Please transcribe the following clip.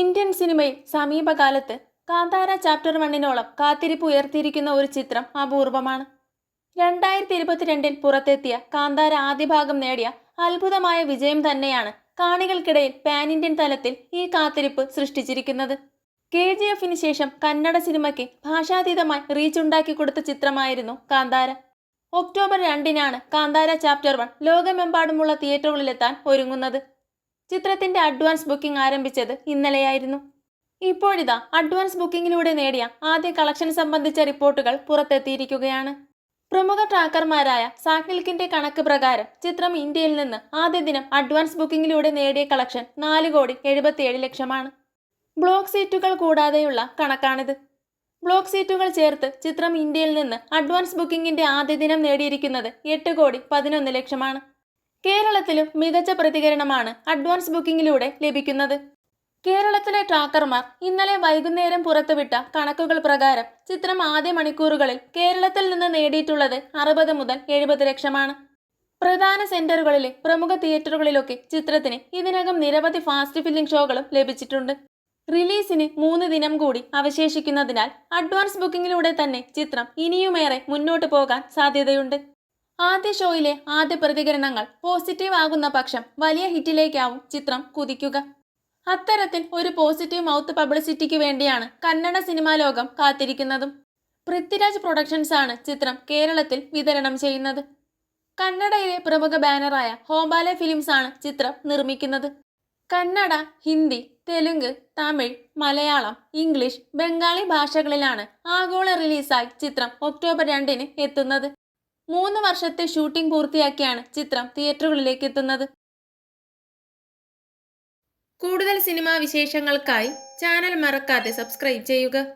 Indian സിനിമയിൽ സമീപകാലത്ത് Kantara chapter വണ്ണിനോളം കാത്തിരിപ്പ് ഉയർത്തിയിരിക്കുന്ന ഒരു ചിത്രം അപൂർവമാണ്. രണ്ടായിരത്തി ഇരുപത്തിരണ്ടിൽ പുറത്തെത്തിയ കാന്താര ആദ്യ ഭാഗം നേടിയ അത്ഭുതമായ വിജയം തന്നെയാണ് കാണികൾക്കിടയിൽ പാൻ ഇന്ത്യൻ തലത്തിൽ ഈ കാത്തിരിപ്പ് സൃഷ്ടിച്ചിരിക്കുന്നത്. കെ ജി എഫിന് ശേഷം കന്നഡ സിനിമയ്ക്ക് ഭാഷാതീതമായി റീച്ച് ഉണ്ടാക്കി കൊടുത്ത ചിത്രമായിരുന്നു കാന്താര. ഒക്ടോബർ രണ്ടിനാണ് കാന്താര ചാപ്റ്റർ വൺ ലോകമെമ്പാടുമുള്ള തിയേറ്ററുകളിലെത്താൻ ഒരുങ്ങുന്നത്. ചിത്രത്തിന്റെ അഡ്വാൻസ് ബുക്കിംഗ് ആരംഭിച്ചത് ഇന്നലെയായിരുന്നു. ഇപ്പോഴിതാ അഡ്വാൻസ് ബുക്കിംഗിലൂടെ നേടിയ ആദ്യ കളക്ഷൻ സംബന്ധിച്ച റിപ്പോർട്ടുകൾ പുറത്തെത്തിയിരിക്കുകയാണ്. പ്രമുഖ ട്രാക്കർമാരായ സാഹിൽക്കിന്റെ കണക്ക് പ്രകാരം ചിത്രം ഇന്ത്യയിൽ നിന്ന് ആദ്യ ദിനം അഡ്വാൻസ് ബുക്കിംഗിലൂടെ നേടിയ കളക്ഷൻ നാല് കോടി എഴുപത്തിയേഴ് ലക്ഷമാണ്. ബ്ലോക്ക് സീറ്റുകൾ കൂടാതെയുള്ള കണക്കാണിത്. ബ്ലോക്ക് സീറ്റുകൾ ചേർത്ത് ചിത്രം ഇന്ത്യയിൽ നിന്ന് അഡ്വാൻസ് ബുക്കിംഗിന്റെ ആദ്യ ദിനം നേടിയിരിക്കുന്നത് എട്ട് കോടി പതിനൊന്ന് ലക്ഷമാണ്. കേരളത്തിലും മികച്ച പ്രതികരണമാണ് അഡ്വാൻസ് ബുക്കിംഗിലൂടെ ലഭിക്കുന്നത്. കേരളത്തിലെ ട്രാക്കർമാർ ഇന്നലെ വൈകുന്നേരം പുറത്തുവിട്ട കണക്കുകൾ പ്രകാരം ചിത്രം ആദ്യ മണിക്കൂറുകളിൽ കേരളത്തിൽ നിന്ന് നേടിയിട്ടുള്ളത് അറുപത് മുതൽ എഴുപത് ലക്ഷമാണ്. പ്രധാന സെന്ററുകളിലെ പ്രമുഖ തിയേറ്ററുകളിലൊക്കെ ചിത്രത്തിന് ഇതിനകം നിരവധി ഫാസ്റ്റ് ഫില്ലിംഗ് ഷോകളും ലഭിച്ചിട്ടുണ്ട്. റിലീസിന് മൂന്ന് ദിനം കൂടി അവശേഷിക്കുന്നതിനാൽ അഡ്വാൻസ് ബുക്കിംഗിലൂടെ തന്നെ ചിത്രം ഇനിയുമേറെ മുന്നോട്ട് പോകാൻ സാധ്യതയുണ്ട്. ആദ്യ ഷോയിലെ ആദ്യ പ്രതികരണങ്ങൾ പോസിറ്റീവ് ആകുന്ന പക്ഷം വലിയ ഹിറ്റിലേക്കാവും ചിത്രം കുതിക്കുക. അത്തരത്തിൽ ഒരു പോസിറ്റീവ് മൗത്ത് പബ്ലിസിറ്റിക്ക് വേണ്ടിയാണ് കന്നഡ സിനിമാ ലോകം കാത്തിരിക്കുന്നതും. പൃഥ്വിരാജ് പ്രൊഡക്ഷൻസ് ആണ് ചിത്രം കേരളത്തിൽ വിതരണം ചെയ്യുന്നത്. കന്നഡയിലെ പ്രമുഖ ബാനറായ ഹോബാലെ ഫിലിംസ് ആണ് ചിത്രം നിർമ്മിക്കുന്നത്. കന്നഡ ഹിന്ദി തെലുങ്ക് തമിഴ് മലയാളം ഇംഗ്ലീഷ് ബംഗാളി ഭാഷകളിലാണ് ആഗോള റിലീസായി ചിത്രം ഒക്ടോബർ രണ്ടിന് എത്തുന്നത്. മൂന്ന് വർഷത്തെ ഷൂട്ടിംഗ് പൂർത്തിയാക്കിയാണ് ചിത്രം തിയേറ്ററുകളിലേക്ക് എത്തുന്നത്. കൂടുതൽ സിനിമാ വിശേഷങ്ങൾക്കായി ചാനൽ മറക്കാതെ സബ്സ്ക്രൈബ് ചെയ്യുക.